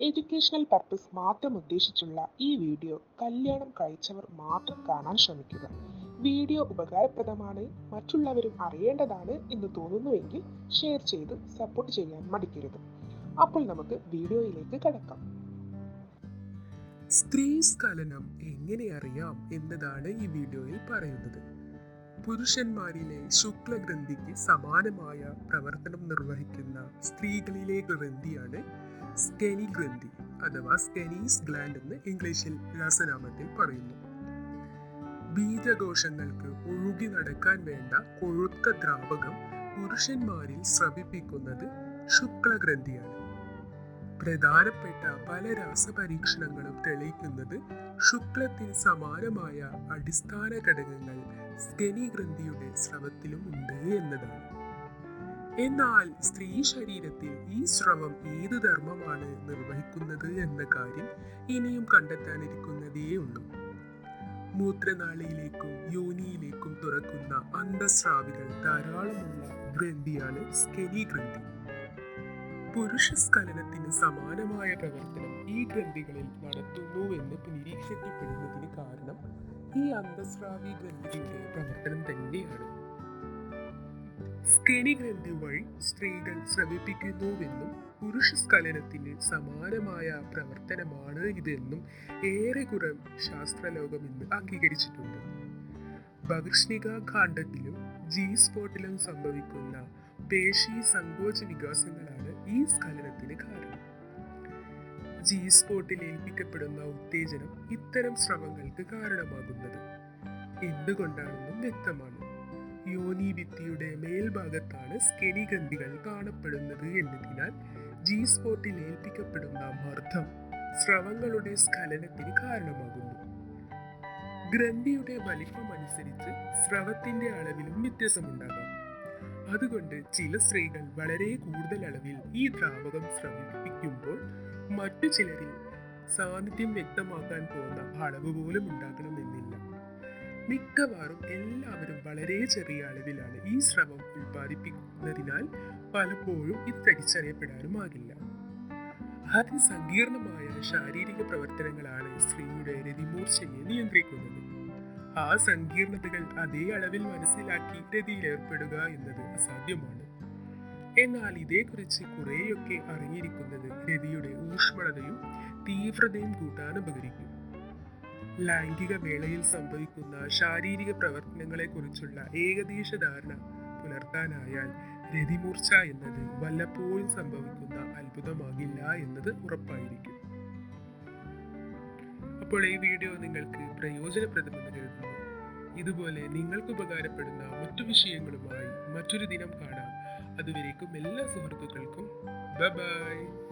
Educational purpose മാത്രം ഉദ്ദേശിച്ചുള്ള ഈ video കല്യാണം കഴിച്ചവർ മാത്രം കാണാൻ ശ്രമിക്കുക. വീഡിയോ ഉപകാരപ്രദമാണ് മറ്റുള്ളവരും അറിയേണ്ടതാണ് എന്ന് തോന്നുന്നുവെങ്കിൽ ഷെയർ ചെയ്ത് സപ്പോർട്ട് ചെയ്യാൻ മടിക്കരുത്. അപ്പോൾ നമുക്ക് വീഡിയോയിലേക്ക് കടക്കാം. സ്ത്രീ സ്ഖലനം എങ്ങനെ അറിയാം എന്നതാണ് ഈ വീഡിയോയിൽ പറയുന്നത്. പുരുഷന്മാരിലെ ശുക്ലഗ്രന്ഥിക്ക് സമാനമായ പ്രവർത്തനം നിർവഹിക്കുന്ന സ്ത്രീകളിലെ ഗ്രന്ഥിയാണ് സ്കെനി ഗ്രന്ഥി അഥവാ സ്കെനീസ് ഗ്ലാൻഡ് എന്ന് ഇംഗ്ലീഷിൽ രാസനാമത്തിൽ പറയുന്നു. ബീജകോശങ്ങൾക്ക് ഒഴുകി നടക്കാൻ വേണ്ട കൊഴുത്ത ദ്രാവകം പുരുഷന്മാരിൽ സ്രവിപ്പിക്കുന്നത് ശുക്ലഗ്രന്ഥിയാണ്. പ്രധാനപ്പെട്ട പല രാസപരീക്ഷണങ്ങളും തെളിയിക്കുന്നത് ശുക്ലത്തിന് സമാനമായ അടിസ്ഥാന ഘടകങ്ങൾ സ്കെനി ഗ്രന്ഥിയുടെ സ്രവത്തിലും ഉണ്ട് എന്നതാണ് എന്നാൽ സ്ത്രീ ശരീരത്തിൽ ഈ സ്രവം ഏത് ധർമ്മമാണ് നിർവഹിക്കുന്നത് എന്ന കാര്യം ഇനിയും കണ്ടെത്താനിരിക്കുന്നതേ ഉള്ളൂ. മൂത്രനാളിയിലേക്കും യോനിയിലേക്കും തുറക്കുന്ന അന്തസ്രാവികൾ ധാരാളമുള്ള ഗ്രന്ഥിയാണ് സ്കെനി ഗ്രന്ഥി. പുരുഷ സ്ഖലനത്തിന് സമാനമായ പ്രവർത്തനം ഈ ഗ്രന്ഥികളിൽ നടത്തുന്നുവെന്ന് നിരീക്ഷിക്കപ്പെടുന്നതിന് കാരണം ഈ അന്തസ്രാവി ഗ്രന്ഥിയുടെ പ്രവർത്തനം തന്നെയാണ്. സ്കെനി ഗ്രന്ഥി വഴി സ്ത്രീകൾ ശ്രമിപ്പിക്കുന്നുവെന്നും പുരുഷ സ്ഖലനത്തിന് സമാനമായ പ്രവർത്തനമാണ് ഇതെന്നും ഏറെക്കുറെ ശാസ്ത്രലോകം ഇന്ന് അംഗീകരിച്ചിട്ടുണ്ട്. ഭഗർഷ്ണിക കാണ്ഡത്തിലും ജി സ്പോട്ടിലും സംഭവിക്കുന്ന പേശി സങ്കോച വികാസങ്ങളാണ് ഈ സ്ഖലനത്തിന് കാരണം. ജി സ്പോട്ടിൽ ഏൽപ്പിക്കപ്പെടുന്ന ഉത്തേജനം ഇത്തരം ശ്രമങ്ങൾക്ക് കാരണമാകുന്നത്. എന്തുകൊണ്ടാണെന്നും വ്യക്തമാണ്. യോനി ഭിത്തിയുടെ മേൽഭാഗത്താണ് സ്കെനി ഗ്രന്ഥികൾ കാണപ്പെടുന്നത് എന്നതിനാൽ ജി സ്പോട്ടിൽ ഏൽപ്പിക്കപ്പെടുന്ന മർദ്ദം സ്രവങ്ങളുടെ സ്ഖലനത്തിന് കാരണമാകുന്നു. ഗ്രന്ഥിയുടെ വലിപ്പം അനുസരിച്ച് സ്രവത്തിന്റെ അളവിലും വ്യത്യാസമുണ്ടാകാം അതുകൊണ്ട് ചില സ്ത്രീകൾ വളരെ കൂടുതൽ അളവിൽ ഈ ദ്രാവകം സ്രവിപ്പിക്കുമ്പോൾ മറ്റു ചിലരിൽ സാന്നിധ്യം വ്യക്തമാക്കാൻ പോകുന്ന അളവ് പോലും ഉണ്ടാകണമെന്നില്ല. മിക്കവാറും എല്ലാവരും വളരെ ചെറിയ അളവിലാണ് ഈ സ്രവം ഉൽപ്പാദിപ്പിക്കുന്നതിനാൽ പലപ്പോഴും ഇത് തിരിച്ചറിയപ്പെടാനുമാകില്ല. അതിസങ്കീർണമായ ശാരീരിക പ്രവർത്തനങ്ങളാണ് സ്ത്രീയുടെ രതിമൂർച്ചയെ നിയന്ത്രിക്കുന്നത്. ആ സങ്കീർണതകൾ അതേ അളവിൽ മനസ്സിലാക്കി രതിയിൽ ഏർപ്പെടുക എന്നത് അസാധ്യമാണ്. എന്നാൽ ഇതേക്കുറിച്ച് കുറേയൊക്കെ അറിഞ്ഞിരിക്കുന്നത് രതിയുടെ ഊഷ്മളതയും തീവ്രതയും കൂട്ടാൻ ഉപകരിക്കും ലൈംഗിക വേളയിൽ സംഭവിക്കുന്ന ശാരീരിക പ്രവർത്തനങ്ങളെ കുറിച്ചുള്ള ഏകദേശ ധാരണ പുലർത്താനായാൽ രതിമൂർച്ച എന്നത് വല്ലപ്പോഴും സംഭവിക്കുന്ന അത്ഭുതമാകില്ല എന്നത് ഉറപ്പായിരിക്കും. അപ്പോൾ ഈ വീഡിയോ നിങ്ങൾക്ക് പ്രയോജനപ്രദമെന്ന് കരുതുന്നു. ഇതുപോലെ നിങ്ങൾക്ക് ഉപകാരപ്പെടുന്ന മറ്റു വിഷയങ്ങളുമായി മറ്റൊരു ദിനം കാണാം. അതുവരേക്കും എല്ലാ സുഹൃത്തുക്കൾക്കും. ബൈ